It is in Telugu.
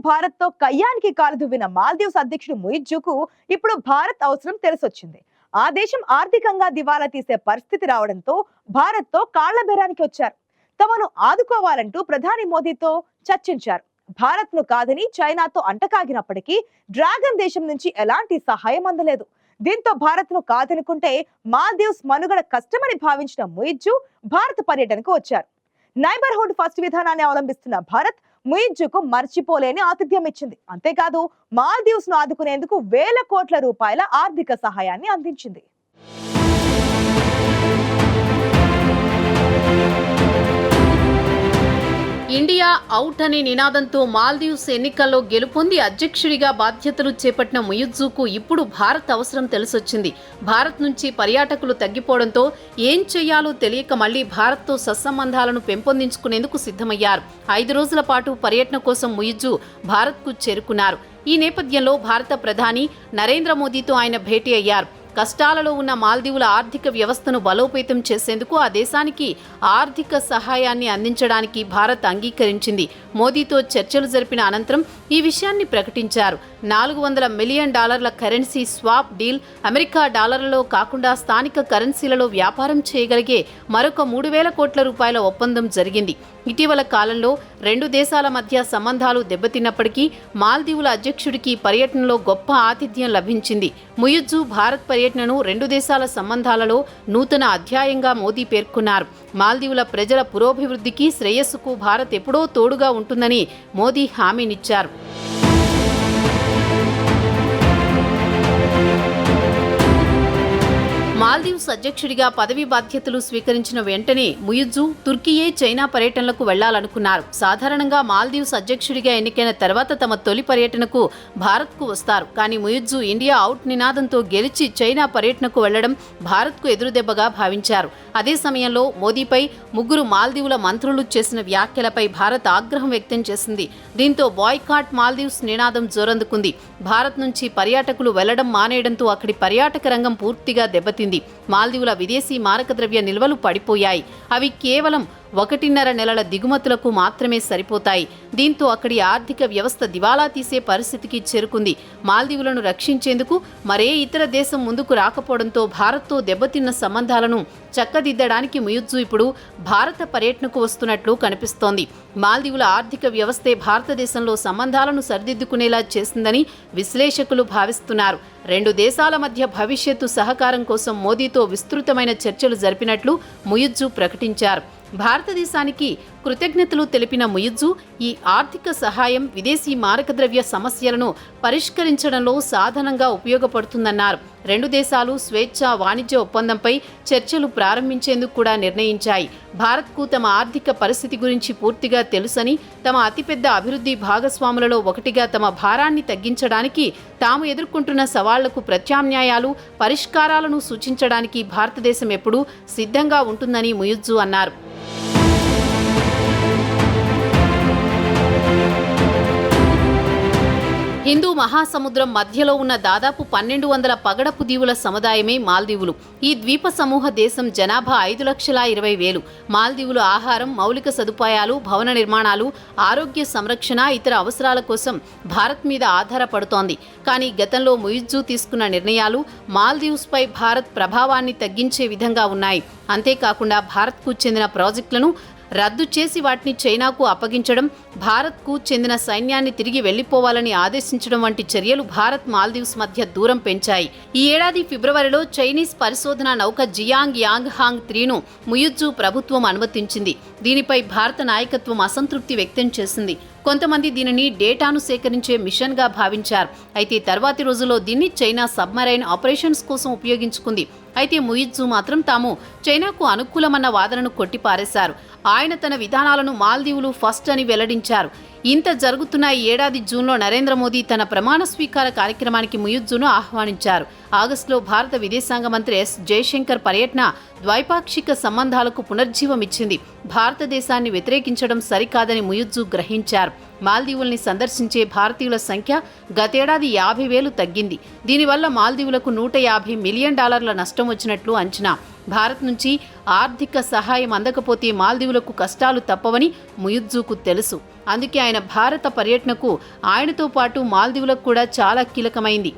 భారత్తో కయ్యానికి కాలు దువ్విన మాల్దీవ్స్ అధ్యక్షుడు ముయిజ్జుకు ఇప్పుడు భారత్ అవసరం తెలిసొచ్చింది. ఆ దేశం ఆర్థికంగా దివాలా తీసే పరిస్థితి రావడంతో భారత్తో కాళ్ళబెరానికి వచ్చారు. తమను ఆదుకోవాలంటూ ప్రధాని మోదీతో చర్చించారు. భారత్ను కాదని చైనాతో అంటకాగినప్పటికీ డ్రాగన్ దేశం నుంచి ఎలాంటి సహాయం అందలేదు. దీంతో భారత్ను కాదనుకుంటే మాల్దీవ్స్ మనుగడ కష్టమని భావించిన ముయిజ్జు భారత్ పర్యటనకు వచ్చారు. నైబర్హుడ్ ఫస్ట్ విధానాన్ని అవలంబిస్తున్న భారత్ ముయిజ్జుకు మర్చిపోలేని ఆతిథ్యం ఇచ్చింది. అంతేకాదు మాల్దీవ్స్ను ఆదుకునేందుకు వేల కోట్ల రూపాయల ఆర్థిక సహాయాన్ని అందించింది. ఇండియా అవుట్ అనే నినాదంతో మాల్దీవ్స్ ఎన్నికల్లో గెలుపొంది అధ్యక్షుడిగా బాధ్యతలు చేపట్టిన ముయుజ్జుకు ఇప్పుడు భారత్ అవసరం తెలిసొచ్చింది. భారత్ నుంచి పర్యాటకులు తగ్గిపోవడంతో ఏం చేయాలో తెలియక మళ్ళీ భారత్తో సత్సంబంధాలను పెంపొందించుకునేందుకు సిద్ధమయ్యారు. ఐదు రోజుల పాటు పర్యటన కోసం ముయుజ్జు భారత్కు చేరుకున్నారు. ఈ నేపథ్యంలో భారత ప్రధాని నరేంద్ర మోదీతో ఆయన భేటీ అయ్యారు. కష్టాలలో ఉన్న మాల్దీవుల ఆర్థిక వ్యవస్థను బలోపేతం చేసేందుకు ఆ దేశానికి ఆర్థిక సహాయాన్ని అందించడానికి భారత్ అంగీకరించింది. మోదీతో చర్చలు జరిపిన అనంతరం ఈ విషయాన్ని ప్రకటించారు. నాలుగు వందల మిలియన్ డాలర్ల కరెన్సీ స్వాప్ డీల్ అమెరికా డాలర్లలో కాకుండా స్థానిక కరెన్సీలలో వ్యాపారం చేయగలిగే మరొక మూడు వేల కోట్ల రూపాయల ఒప్పందం జరిగింది. ఇటీవల కాలంలో రెండు దేశాల మధ్య సంబంధాలు దెబ్బతిన్నప్పటికీ మాల్దీవుల అధ్యక్షుడికి పర్యటనలో గొప్ప ఆతిథ్యం లభించింది. ముయుజ్జు భారత్ పర్యటనను రెండు దేశాల సంబంధాలలో నూతన అధ్యాయంగా మోదీ పేర్కొన్నారు. మాల్దీవుల ప్రజల పురోభివృద్ధికి శ్రేయస్సుకు భారత్ ఎప్పుడో తోడుగా ఉంటుందని మోదీ హామీనిచ్చారు. మాల్దీవ్స్ అధ్యక్షుడిగా పదవి బాధ్యతలు స్వీకరించిన వెంటనే ముయుజ్జు తుర్కీయే చైనా పర్యటనలకు వెళ్ళాలనుకున్నారు. సాధారణంగా మాల్దీవ్స్ అధ్యక్షుడిగా ఎన్నికైన తర్వాత తమ తొలి పర్యటనకు భారత్కు వస్తారు. కానీ ముయుజ్జు ఇండియా అవుట్ నినాదంతో గెలిచి చైనా పర్యటనకు వెళ్ళడం భారత్కు ఎదురుదెబ్బగా భావించారు. అదే సమయంలో మోదీపై ముగ్గురు మాల్దీవుల మంత్రులు చేసిన వ్యాఖ్యలపై భారత్ ఆగ్రహం వ్యక్తం చేసింది. దీంతో బాయ్కాట్ మాల్దీవ్స్ నినాదం జోరందుకుంది. భారత్ నుంచి పర్యాటకులు వెళ్ళడం మానేయడంతో అక్కడి పర్యాటక రంగం పూర్తిగా దెబ్బతింది. మాల్దీవుల విదేశీ మారక ద్రవ్య నిల్వలు పడిపోయాయి. అవి కేవలం ఒకటిన్నర నెలల దిగుమతులకు మాత్రమే సరిపోతాయి. దీంతో అక్కడి ఆర్థిక వ్యవస్థ దివాలా తీసే పరిస్థితికి చేరుకుంది. మాల్దీవులను రక్షించేందుకు మరే ఇతర దేశం ముందుకు రాకపోవడంతో భారత్తో దెబ్బతిన్న సంబంధాలను చక్కదిద్దడానికి ముయుజ్జు ఇప్పుడు భారత పర్యటనకు వస్తున్నట్లు కనిపిస్తోంది. మాల్దీవుల ఆర్థిక వ్యవస్థే భారతదేశంలో సంబంధాలను సరిదిద్దుకునేలా చేసిందని విశ్లేషకులు భావిస్తున్నారు. రెండు దేశాల మధ్య భవిష్యత్తు సహకారం కోసం మోదీతో విస్తృతమైన చర్చలు జరిపినట్లు ముయుజ్జు ప్రకటించారు. భారతదేశానికి కృతజ్ఞతలు తెలిపిన ముయుజ్జు ఈ ఆర్థిక సహాయం విదేశీ మారకద్రవ్య సమస్యలను పరిష్కరించడంలో సాధనంగా ఉపయోగపడుతుందన్నారు. రెండు దేశాలు స్వేచ్ఛ వాణిజ్య ఒప్పందంపై చర్చలు ప్రారంభించేందుకు కూడా నిర్ణయించాయి. భారత్కు తమ ఆర్థిక పరిస్థితి గురించి పూర్తిగా తెలుసని తమ అతిపెద్ద అభివృద్ధి భాగస్వాములలో ఒకటిగా తమ భారాన్ని తగ్గించడానికి తాము ఎదుర్కొంటున్న సవాళ్ళకు ప్రత్యామ్నాయాలు పరిష్కారాలను సూచించడానికి భారతదేశం ఎప్పుడూ సిద్ధంగా ఉంటుందని ముయుజ్జు అన్నారు. హిందూ మహాసముద్రం మధ్యలో ఉన్న దాదాపు పన్నెండు వందల పగడపు దీవుల సముదాయమే మాల్దీవులు. ఈ ద్వీప సమూహ దేశం జనాభా ఐదు లక్షల ఇరవై వేలు. మాల్దీవులు ఆహారం మౌలిక సదుపాయాలు భవన నిర్మాణాలు ఆరోగ్య సంరక్షణ ఇతర అవసరాల కోసం భారత్ మీద ఆధారపడుతోంది. కానీ గతంలో ముయిజ్జు తీసుకున్న నిర్ణయాలు మాల్దీవ్స్పై భారత్ ప్రభావాన్ని తగ్గించే విధంగా ఉన్నాయి. అంతేకాకుండా భారత్కు చెందిన ప్రాజెక్టులను రద్దు చేసి వాటిని చైనాకు అప్పగించడం భారత్కు చెందిన సైన్యాన్ని తిరిగి వెళ్ళిపోవాలని ఆదేశించడం వంటి చర్యలు భారత్ మాల్దీవ్స్ మధ్య దూరం పెంచాయి. ఈ ఏడాది ఫిబ్రవరిలో చైనీస్ పరిశోధన నౌక జియాంగ్ యాంగ్ హాంగ్ త్రీను ముయుజ్జు ప్రభుత్వం అనుమతించింది. దీనిపై భారత నాయకత్వం అసంతృప్తి వ్యక్తం చేసింది. కొంతమంది దీనిని డేటాను సేకరించే మిషన్గా భావించారు. అయితే తర్వాతి రోజుల్లో దీన్ని చైనా సబ్మరైన్ ఆపరేషన్స్ కోసం ఉపయోగించుకుంది. అయితే ముయిజ్జు మాత్రం తాము చైనాకు అనుకూలమన్న వాదనను కొట్టిపారేశారు. ఆయన తన విధానాలను మాల్దీవులు ఫస్ట్ అని వెల్లడించారు. ఇంత జరుగుతున్న ఏడాది జూన్లో నరేంద్ర మోదీ తన ప్రమాణ స్వీకార కార్యక్రమానికి ముయుజ్జును ఆహ్వానించారు. ఆగస్టులో భారత విదేశాంగ మంత్రి ఎస్. జయశంకర్ పర్యటన ద్వైపాక్షిక సంబంధాలకు పునర్జీవం ఇచ్చింది. భారతదేశాన్ని వ్యతిరేకించడం సరికాదని ముయుజ్జు గ్రహించారు. మాల్దీవుల్ని సందర్శించే భారతీయుల సంఖ్య గతేడాది యాభై వేలు తగ్గింది. దీనివల్ల మాల్దీవులకు నూట యాభై మిలియన్ డాలర్ల నష్టం వచ్చినట్లు అంచనా భారత్ నుంచి ఆర్థిక సహాయం అందకపోతే మాల్దీవులకు కష్టాలు తప్పవని ముయుజ్జుకు తెలుసు. అందుకే ఆయన భారత పర్యటనకు ఆయనతో పాటు మాల్దీవులకు కూడా చాలా కీలకమైంది.